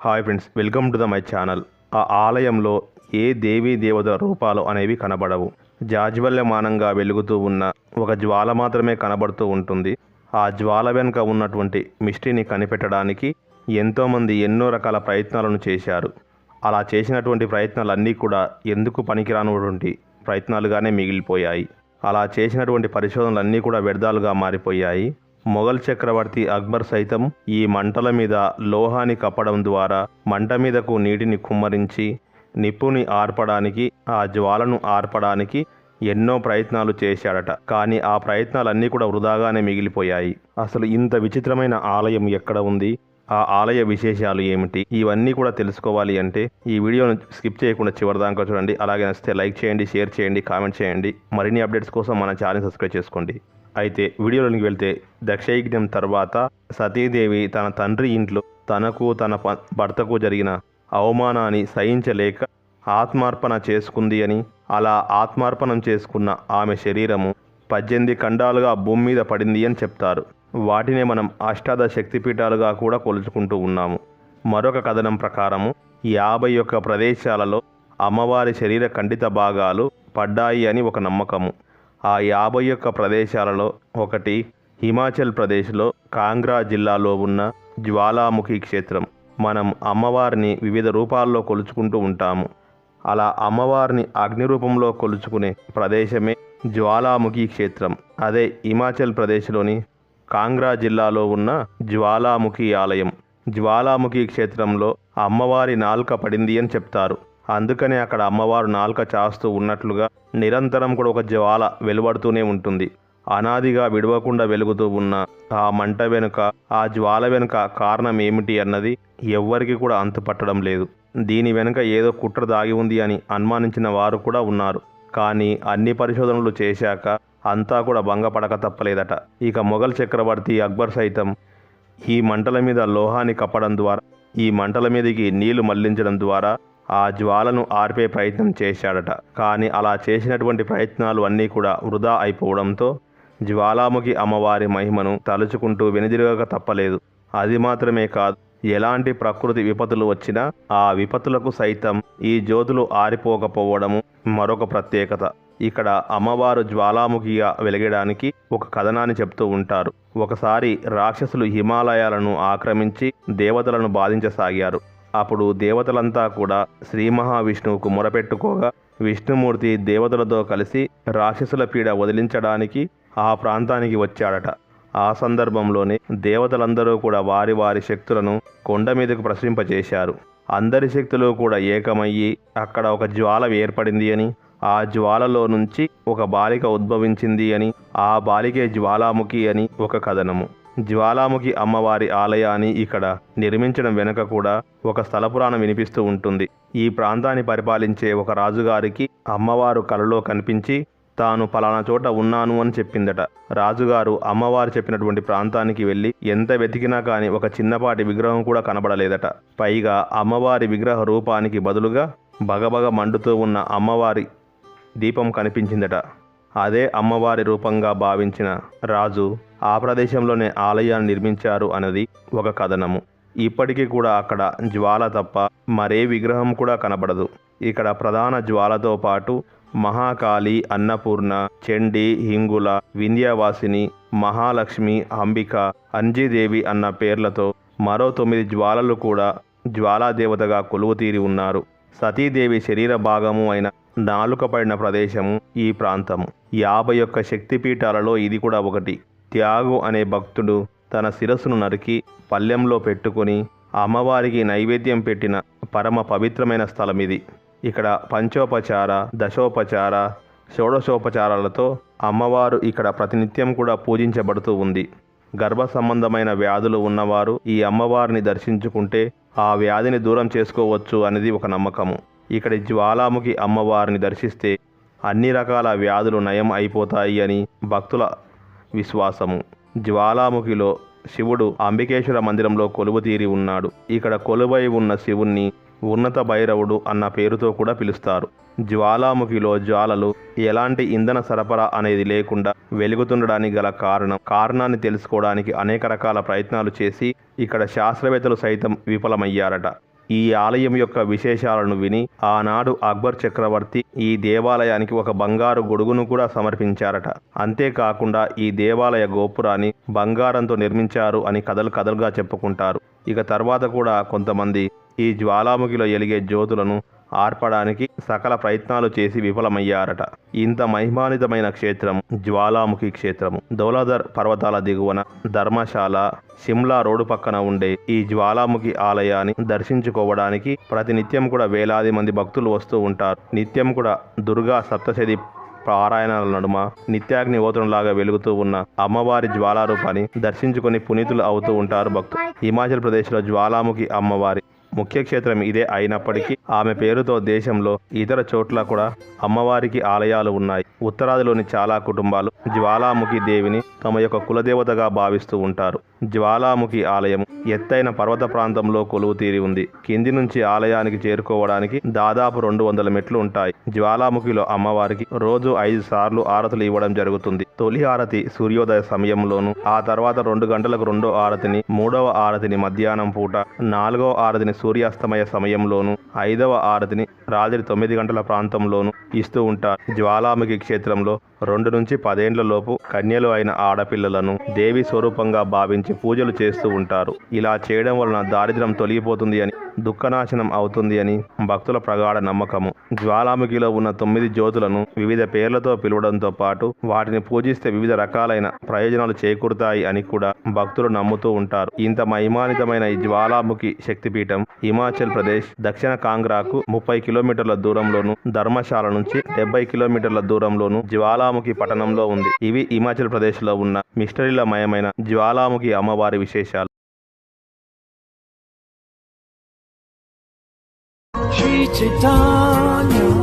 Hi friends welcome to the my channel. ఆ ఆలయంలో ఏ దేవీ దేవతల రూపాలు అనేవి కనబడవు. జాజ్వల్యమానంగా వెలుగుతూ ఉన్న ఒక జ్వాల మాత్రమే కనబడుతూ ఉంటుంది. ఆ జ్వాల వెనుక ఉన్నటువంటి మిస్టరీని కనిపెట్టడానికి ఎంతోమంది ఎన్నో రకాల ప్రయత్నాలను చేశారు. అలా చేసినటువంటి ప్రయత్నాలన్నీ కూడా ఎందుకు పనికిరానటువంటి ప్రయత్నాలుగానే మిగిలిపోయాయి. అలా చేసినటువంటి పరిశోధనలన్నీ కూడా వ్యర్థాలుగా మారిపోయాయి. మొఘల్ చక్రవర్తి అక్బర్ సైతం ఈ మంటల మీద లోహాన్ని కప్పడం ద్వారా మంట మీదకు నీటిని కుమ్మరించి నిప్పుని ఆర్పడానికి ఆ జ్వాలను ఆర్పడానికి ఎన్నో ప్రయత్నాలు చేశాడట. కానీ ఆ ప్రయత్నాలన్నీ కూడా వృధాగానే మిగిలిపోయాయి. అసలు ఇంత విచిత్రమైన ఆలయం ఎక్కడ ఉంది? ఆ ఆలయ విశేషాలు ఏమిటి? ఇవన్నీ కూడా తెలుసుకోవాలి అంటే ఈ వీడియోను స్కిప్ చేయకుండా చివరిదాకా చూడండి. అలాగే నచ్చితే లైక్ చేయండి షేర్ చేయండి కామెంట్ చేయండి. మరిన్ని అప్డేట్స్ కోసం మన ఛానల్ సబ్స్క్రైబ్ చేసుకోండి. అయితే వీడియోలోనికి వెళ్తే దక్షయజ్ఞం తర్వాత సతీదేవి తన తండ్రి ఇంట్లో తనకు తన ప- భర్తకు జరిగిన అవమానాన్ని సహించలేక ఆత్మార్పణ చేసుకుంది అని అలా ఆత్మార్పణం చేసుకున్న ఆమె శరీరము పద్దెనిమిది ఖండాలుగా భూమి మీద పడింది అని చెప్తారు. వాటినే మనం అష్టాదశ శక్తిపీఠాలుగా కూడా కొలుచుకుంటూ ఉన్నాము. మరొక కథనం ప్రకారము యాభై ఒక్క ప్రదేశాలలో అమ్మవారి శరీర ఖండిత భాగాలు పడ్డాయి అని ఒక నమ్మకము. ఆ యాభై ఒక్క ప్రదేశాలలో ఒకటి హిమాచల్ ప్రదేశ్లో కాంగ్రా జిల్లాలో ఉన్న జ్వాలాముఖి క్షేత్రం. మనం అమ్మవారిని వివిధ రూపాల్లో కొలుచుకుంటూ ఉంటాము. అలా అమ్మవారిని అగ్ని రూపంలో కొలుచుకునే ప్రదేశమే జ్వాలాముఖి క్షేత్రం. అదే హిమాచల్ ప్రదేశ్లోని కాంగ్రా జిల్లాలో ఉన్న జ్వాలాముఖి ఆలయం. జ్వాలాముఖి క్షేత్రంలో అమ్మవారి నాల్క పడింది అని చెప్తారు. అందుకనే అక్కడ అమ్మవారు నాల్క చాస్తూ ఉన్నట్లుగా నిరంతరం కూడా ఒక జ్వాల వెలువడుతూనే ఉంటుంది. అనాదిగా విడవకుండా వెలుగుతూ ఉన్న ఆ మంట వెనుక ఆ జ్వాల వెనుక కారణం ఏమిటి అన్నది ఎవ్వరికి కూడా అంతుపట్టడం లేదు. దీని వెనుక ఏదో కుట్ర దాగి ఉంది అని అనుమానించిన వారు కూడా ఉన్నారు. కానీ అన్ని పరిశోధనలు చేశాక అంతా కూడా భంగపడక తప్పలేదట. ఇక మొఘల్ చక్రవర్తి అక్బర్ సైతం ఈ మంటల మీద లోహాన్ని కప్పడం ద్వారా ఈ మంటల మీదకి నీళ్ళు మళ్ళించడం ద్వారా ఆ జ్వాలను ఆర్పే ప్రయత్నం చేశాడట. కానీ అలా చేసినటువంటి ప్రయత్నాలు అన్నీ కూడా వృధా అయిపోవడంతో జ్వాలాముఖి అమ్మవారి మహిమను తలుచుకుంటూ వెనుదిరగక తప్పలేదు. అది మాత్రమే కాదు ఎలాంటి ప్రకృతి విపత్తులు వచ్చినా ఆ విపత్తులకు సైతం ఈ జ్యోతులు ఆరిపోకపోవడము మరొక ప్రత్యేకత. ఇక్కడ అమ్మవారు జ్వాలాముఖిగా వెలగడానికి ఒక కథనాన్ని చెప్తూ ఉంటారు. ఒకసారి రాక్షసులు హిమాలయాలను ఆక్రమించి దేవతలను బాధించసాగారు. అప్పుడు దేవతలంతా కూడా శ్రీ మహావిష్ణువుకు మొరపెట్టుకోగా విష్ణుమూర్తి దేవతలతో కలిసి రాక్షసుల పీడ వదిలించడానికి ఆ ప్రాంతానికి వచ్చాడట. ఆ సందర్భంలోనే దేవతలందరూ కూడా వారి వారి శక్తులను కొండ మీదకు ప్రసరింపజేశారు. అందరి శక్తులు కూడా ఏకమయ్యి అక్కడ ఒక జ్వాల ఏర్పడింది అని ఆ జ్వాలలో నుంచి ఒక బాలిక ఉద్భవించింది అని ఆ బాలికే జ్వాలాముఖి అని ఒక కథనము. జ్వాలాముఖి అమ్మవారి ఆలయాన్ని ఇక్కడ నిర్మించడం వెనుక కూడా ఒక స్థల పురాణం వినిపిస్తూ ఉంటుంది. ఈ ప్రాంతాన్ని పరిపాలించే ఒక రాజుగారికి అమ్మవారు కలలో కనిపించి తాను పలానా చోట ఉన్నాను అని చెప్పిందట. రాజుగారు అమ్మవారు చెప్పినటువంటి ప్రాంతానికి వెళ్ళి ఎంత వెతికినా కానీ ఒక చిన్నపాటి విగ్రహం కూడా కనబడలేదట. పైగా అమ్మవారి విగ్రహ రూపానికి బదులుగా బగబగ మండుతూ ఉన్న అమ్మవారి దీపం కనిపించిందట. అదే అమ్మవారి రూపంగా భావించిన రాజు ఆ ప్రదేశంలోనే ఆలయాన్ని నిర్మించారు అన్నది ఒక కథనము. ఇప్పటికీ కూడా అక్కడ జ్వాల తప్ప మరే విగ్రహం కూడా కనబడదు. ఇక్కడ ప్రధాన జ్వాలతో పాటు మహాకాళి అన్నపూర్ణ చండి హింగుల వింధ్యావాసిని మహాలక్ష్మి అంబిక అంజీదేవి అన్న పేర్లతో మరో తొమ్మిది జ్వాలలు కూడా జ్వాలాదేవతగా కొలువు తీరి ఉన్నారు. సతీదేవి శరీర భాగము అయిన నాలుక పడిన ప్రదేశము ఈ ప్రాంతము. యాభై ఒక్క శక్తిపీఠాలలో ఇది కూడా ఒకటి. త్యాగు అనే భక్తుడు తన శిరస్సును నరికి పల్లెంలో పెట్టుకొని అమ్మవారికి నైవేద్యం పెట్టిన పరమ పవిత్రమైన స్థలం ఇది ఇక్కడ పంచోపచార దశోపచార షోడశోపచారాలతో అమ్మవారు ఇక్కడ ప్రతినిత్యం కూడా పూజించబడుతూ ఉంది. గర్భ సంబంధమైన వ్యాధులు ఉన్నవారు ఈ అమ్మవారిని దర్శించుకుంటే ఆ వ్యాధిని దూరం చేసుకోవచ్చు అనేది ఒక నమ్మకము. ఇక్కడి జ్వాలాముఖి అమ్మవారిని దర్శిస్తే అన్ని రకాల వ్యాధులు నయం అయిపోతాయి అని భక్తుల విశ్వాసము. జ్వాలాముఖిలో శివుడు అంబికేశ్వర మందిరంలో కొలువు తీరి ఉన్నాడు. ఇక్కడ కొలువై ఉన్న శివుణ్ణి ఉన్నత భైరవుడు అన్న పేరుతో కూడా పిలుస్తారు. జ్వాలాముఖిలో జ్వాలలు ఎలాంటి ఇంధన సరఫరా అనేది లేకుండా వెలుగుతుండడానికి గల కారణం కారణాన్ని తెలుసుకోవడానికి అనేక రకాల ప్రయత్నాలు చేసి ఇక్కడ శాస్త్రవేత్తలు సైతం విఫలమయ్యారట. ఈ ఆలయం యొక్క విశేషాలను విని ఆనాడు అక్బర్ చక్రవర్తి ఈ దేవాలయానికి ఒక బంగారు గొడుగును కూడా సమర్పించారట. అంతేకాకుండా ఈ దేవాలయ గోపురాన్ని బంగారంతో నిర్మించారు అని కథలు కథలుగా చెప్పుకుంటారు. ఇక తర్వాత కూడా కొంతమంది ఈ జ్వాలాముఖిలో ఎలిగే జ్యోతులను ఆర్పడానికి సకల ప్రయత్నాలు చేసి విఫలమయ్యారట. ఇంత మహిమానితమైన క్షేత్రం జ్వాలాముఖి క్షేత్రము. దౌలాధర్ పర్వతాల దిగువన ధర్మశాల సిమ్లా రోడ్డు పక్కన ఉండే ఈ జ్వాలాముఖి ఆలయాన్ని దర్శించుకోవడానికి ప్రతినిత్యం కూడా వేలాది మంది భక్తులు వస్తూ ఉంటారు. నిత్యం కూడా దుర్గా సప్తశతి పారాయణాల నడుమ నిత్యాగ్ని ఓతనంలాగా వెలుగుతూ ఉన్న అమ్మవారి జ్వాలారూపాన్ని దర్శించుకొని పునీతులు అవుతూ ఉంటారు భక్తులు. హిమాచల్ ప్రదేశ్లో జ్వాలాముఖి అమ్మవారి ముఖ్య క్షేత్రం ఇదే అయినప్పటికీ ఆమె పేరుతో దేశంలో ఇతర చోట్ల కూడా అమ్మవారికి ఆలయాలు ఉన్నాయి. ఉత్తరాదిలోని చాలా కుటుంబాలు జ్వాలాముఖి దేవిని తమ యొక్క కులదేవతగా భావిస్తూ ఉంటారు. జ్వాలాముఖి ఆలయం ఎత్తైన పర్వత ప్రాంతంలో కొలువు తీరి ఉంది. కింది నుంచి ఆలయానికి చేరుకోవడానికి దాదాపు రెండు వందల మెట్లు ఉంటాయి. జ్వాలాముఖిలో అమ్మవారికి రోజు ఐదు సార్లు ఆరతులు ఇవ్వడం జరుగుతుంది. తొలి ఆరతి సూర్యోదయ సమయంలోను ఆ తర్వాత రెండు గంటలకు రెండో ఆరతిని మూడవ ఆరతిని మధ్యాహ్నం పూట నాలుగవ ఆరతిని సూర్యాస్తమయ సమయంలోను ఐదవ ఆరతిని రాత్రి తొమ్మిది గంటల ప్రాంతంలోను ఇస్తూ ఉంటారు. జ్వాలాముఖి క్షేత్రంలో రెండు నుంచి పదేండ్లలోపు కన్యలు అయిన ఆడపిల్లలను దేవి స్వరూపంగా భావించి పూజలు చేస్తూ ఉంటారు. ఇలా చేయడం వలన దారిద్ర్యం తొలగిపోతుంది అని దుఃఖనాశనం అవుతుంది అని భక్తుల ప్రగాఢ నమ్మకము. జ్వాలాముఖిలో ఉన్న తొమ్మిది జ్యోతులను వివిధ పేర్లతో పిలవడంతో పాటు వాటిని పూజిస్తే వివిధ రకాలైన ప్రయోజనాలు చేకూరుతాయి అని కూడా భక్తులు నమ్ముతూ ఉంటారు. ఇంత మహిమానితమైన ఈ జ్వాలాముఖి శక్తిపీఠం హిమాచల్ ప్రదేశ్ దక్షిణ కాంగ్రాకు ముప్పై కిలోమీటర్ల దూరంలోను ధర్మశాల నుంచి డెబ్బై కిలోమీటర్ల దూరంలోను జ్వాలాముఖి పట్టణంలో ఉంది. ఇవి హిమాచల్ ప్రదేశ్లో ఉన్న మిస్టరీలమయమైన జ్వాలాముఖి అమ్మవారి విశేషాలు. Sri Chaitanya